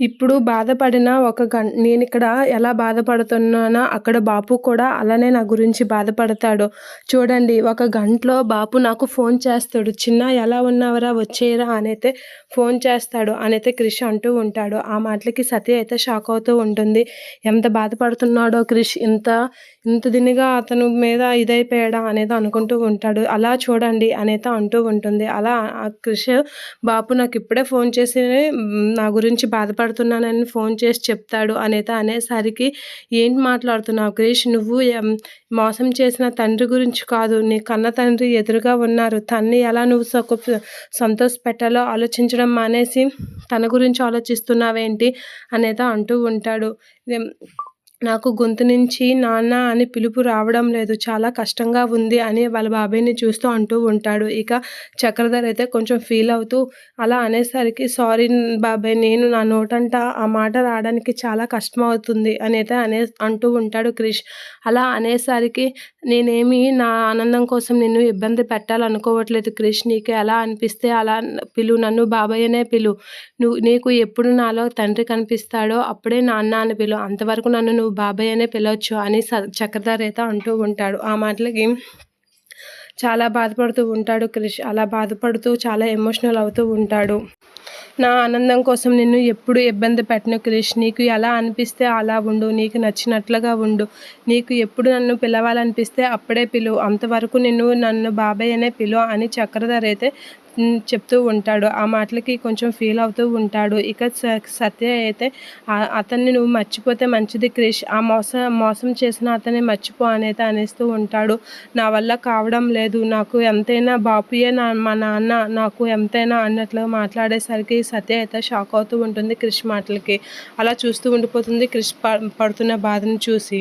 ఇప్పుడు బాధపడిన ఒక గం ఇక్కడ ఎలా బాధపడుతున్నానో అక్కడ బాపు కూడా అలానే నా గురించి బాధపడతాడు. చూడండి ఒక గంటలో బాపు నాకు ఫోన్ చేస్తాడు. చిన్న ఎలా ఉన్నావురా వచ్చేయరా అనైతే ఫోన్ చేస్తాడు అనైతే క్రిష్ అంటూ ఉంటాడు. ఆ మాటలకి సతి అయితే షాక్ అవుతూ ఉంటుంది. ఎంత బాధపడుతున్నాడో క్రిష్ ఇంత ఇంత దినిగా అతను మీద ఇదైపోయాడా అనేది అనుకుంటూ ఉంటాడు. అలా చూడండి అనేది అంటూ ఉంటుంది. అలా ఆ క్రిష్ బాపు నాకు ఇప్పుడే ఫోన్ చేసి నా గురించి బాధపడుతున్నానని ఫోన్ చేసి చెప్తాడు అనేది అనేసరికి ఏంటి మాట్లాడుతున్నావు క్రిష్? నువ్వు మోసం చేసిన తండ్రి గురించి కాదు. నీ కన్న తండ్రి ఎదురుగా ఉన్నారు. తన్ని ఎలా నువ్వు సుఖ సంతోష పెట్టాలో ఆలోచించడం మానేసి తన గురించి ఆలోచిస్తున్నావేంటి? అనేది అంటూ ఉంటాడు. నాకు గొంతు నుంచి నాన్న అని పిలుపు రావడం లేదు చాలా కష్టంగా ఉంది అని వాళ్ళ బాబాయ్ని చూస్తూ అంటూ ఉంటాడు. ఇక చక్రధర్ అయితే కొంచెం ఫీల్ అవుతూ అలా అనేసరికి సారీ బాబాయ్ నేను నా నోటంట ఆ మాట రావడానికి చాలా కష్టం అవుతుంది అని అయితే అనే అంటూ ఉంటాడు క్రిష్. అలా అనేసరికి నేనేమి నా ఆనందం కోసం నిన్ను ఇబ్బంది పెట్టాలనుకోవట్లేదు క్రిష్ నీకు ఎలా అనిపిస్తే అలా పిలు నన్ను బాబాయ్ అనే పిలు. నువ్వు నీకు ఎప్పుడు నాలో తండ్రి కనిపిస్తాడో అప్పుడే నాన్న అని పిలు. అంతవరకు నన్ను నువ్వు బాబాయ్ అనే పిలవచ్చు అని చక్రధర్ అయితే అంటూ ఉంటాడు. ఆ మాటలకి చాలా బాధపడుతూ ఉంటాడు క్రిష్. అలా బాధపడుతూ చాలా ఎమోషనల్ అవుతూ ఉంటాడు. నా ఆనందం కోసం నిన్ను ఎప్పుడు ఇబ్బంది పెట్టను క్రిష్. నీకు ఎలా అనిపిస్తే అలా ఉండు. నీకు నచ్చినట్లుగా ఉండు. నీకు ఎప్పుడు నన్ను పిలవాలనిపిస్తే అప్పుడే పిలువు. అంతవరకు నిన్ను నన్ను బాబాయ్ అనే పిలువ అని చక్రధర్ అయితే చెప్తూ ఉంటాడు. ఆ మాటలకి కొంచెం ఫీల్ అవుతూ ఉంటాడు. ఇక సత్య అయితే అతన్ని నువ్వు మర్చిపోతే మంచిది క్రిష్. ఆ మోసం మోసం చేసిన అతన్ని మర్చిపో అనేది అనేస్తూ ఉంటాడు. నా వల్ల కావడం లేదు. నాకు ఎంతైనా బాపుయే నా మా నాన్న నాకు ఎంతైనా అన్నట్లు మాట్లాడేసరికి సత్య అయితే షాక్ అవుతూ ఉంటుంది క్రిష్ మాటలకి. అలా చూస్తూ ఉండిపోతుంది క్రిష్ పడుతున్న బాధను చూసి.